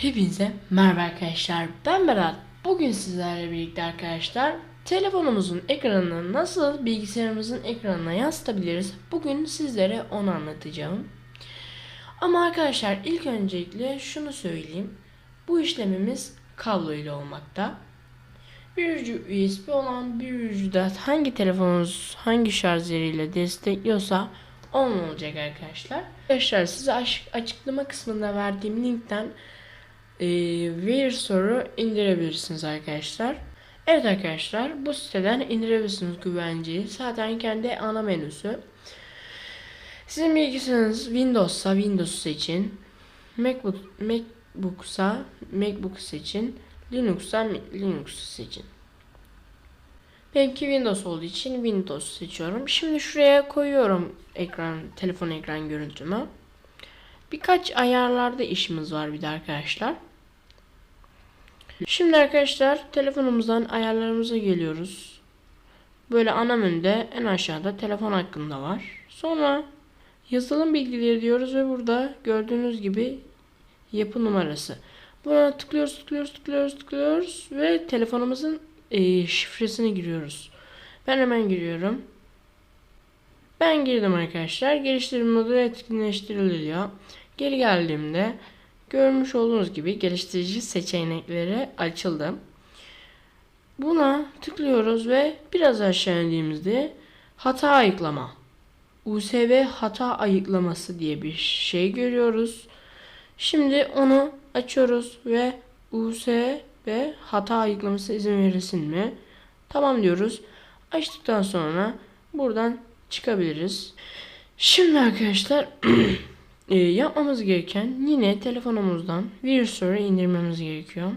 Hepinize merhaba arkadaşlar. Ben Berat. Bugün sizlerle birlikte arkadaşlar telefonumuzun ekranını nasıl bilgisayarımızın ekranına yansıtabiliriz? Bugün sizlere onu anlatacağım. Ama arkadaşlar ilk öncelikle şunu söyleyeyim. Bu işlemimiz kablo ile olmakta. Bir ucu USB olan bir ucu da hangi telefonunuz hangi şarj yeriyle destekliyorsa onun olacak arkadaşlar. Arkadaşlar size açıklama kısmında verdiğim linkten e, Wear soru indirebilirsiniz arkadaşlar. Evet arkadaşlar bu siteden indirebilirsiniz güvenceyi. Zaten kendi ana menüsü. Sizin bilgisayarınız Windows'sa Windows seçin. Macbook Macbook'sa Macbook seçin. Linux'sa Linux seçin. Benimki Windows olduğu için Windows seçiyorum. Şimdi şuraya koyuyorum ekran, telefon ekran görüntümü. Birkaç ayarlarda işimiz var bir de arkadaşlar. Şimdi arkadaşlar telefonumuzdan ayarlarımıza geliyoruz. Böyle ana menüde en aşağıda telefon hakkında var. Sonra yazılım bilgileri diyoruz ve burada gördüğünüz gibi yapı numarası. Buna tıklıyoruz, tıklıyoruz, tıklıyoruz, tıklıyoruz ve telefonumuzun e, şifresini giriyoruz. Ben hemen giriyorum. Ben girdim arkadaşlar. Geliştirme modu etkinleştiriliyor. Geri geldiğimde görmüş olduğunuz gibi geliştirici seçenekleri açıldı. Buna tıklıyoruz ve biraz aşağı indiğimizde hata ayıklama. USB hata ayıklaması diye bir şey görüyoruz. Şimdi onu açıyoruz ve USB hata ayıklaması izin verilsin mi? Tamam diyoruz. Açtıktan sonra buradan çıkabiliriz. Şimdi arkadaşlar e, yapmamız gereken yine telefonumuzdan virüsörü indirmemiz gerekiyor.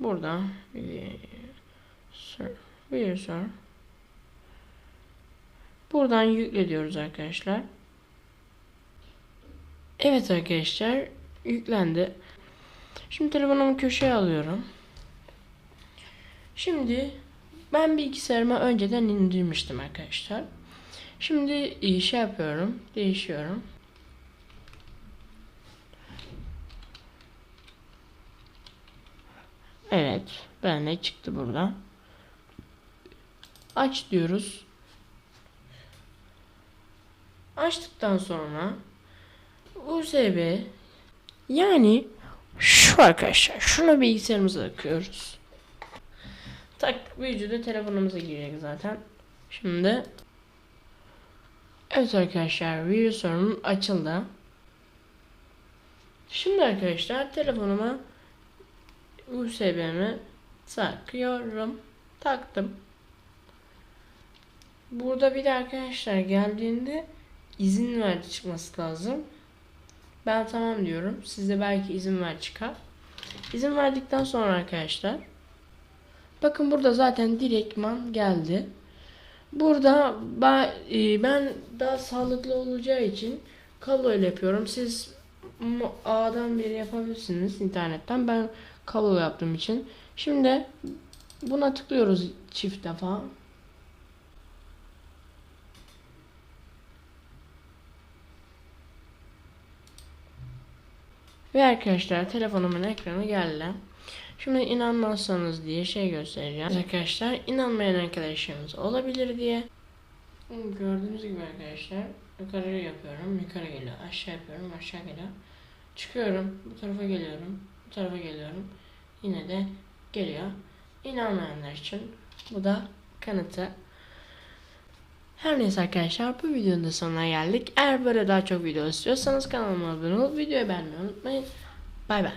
Burada virüsör. Buradan yükle diyoruz arkadaşlar. Evet arkadaşlar yüklendi. Şimdi telefonumu köşeye alıyorum. Şimdi ben bilgisayarıma önceden indirmiştim arkadaşlar. Şimdi e, şey yapıyorum, değişiyorum. Evet, ben ne çıktı burada? Aç diyoruz. Açtıktan sonra USB yani şu arkadaşlar şunu bilgisayarımıza takıyoruz. Tak vücuda telefonumuza girecek zaten. Şimdi Evet arkadaşlar virüsörüm açıldı. Şimdi arkadaşlar telefonuma USB'mi takıyorum. Taktım. Burada bir de arkadaşlar geldiğinde izin ver çıkması lazım. Ben tamam diyorum. Sizde belki izin ver çıkar. İzin verdikten sonra arkadaşlar bakın burada zaten direktman geldi. Burada ben, e, ben daha sağlıklı olacağı için kablo ile yapıyorum. Siz A'dan beri yapabilirsiniz internetten. Ben kablo yaptığım için. Şimdi buna tıklıyoruz çift defa. Ve arkadaşlar telefonumun ekranı geldi. Şimdi inanmazsanız diye şey göstereceğim. Arkadaşlar inanmayan arkadaşlarımız olabilir diye. Gördüğünüz gibi arkadaşlar yukarı yapıyorum. Yukarı geliyor. Aşağı yapıyorum. Aşağı geliyor. Çıkıyorum. Bu tarafa geliyorum. Bu tarafa geliyorum. Yine de geliyor. İnanmayanlar için bu da kanıtı. Her neyse arkadaşlar bu videonun da sonuna geldik. Eğer böyle daha çok video istiyorsanız kanalıma abone olup videoyu beğenmeyi unutmayın. Bay bay.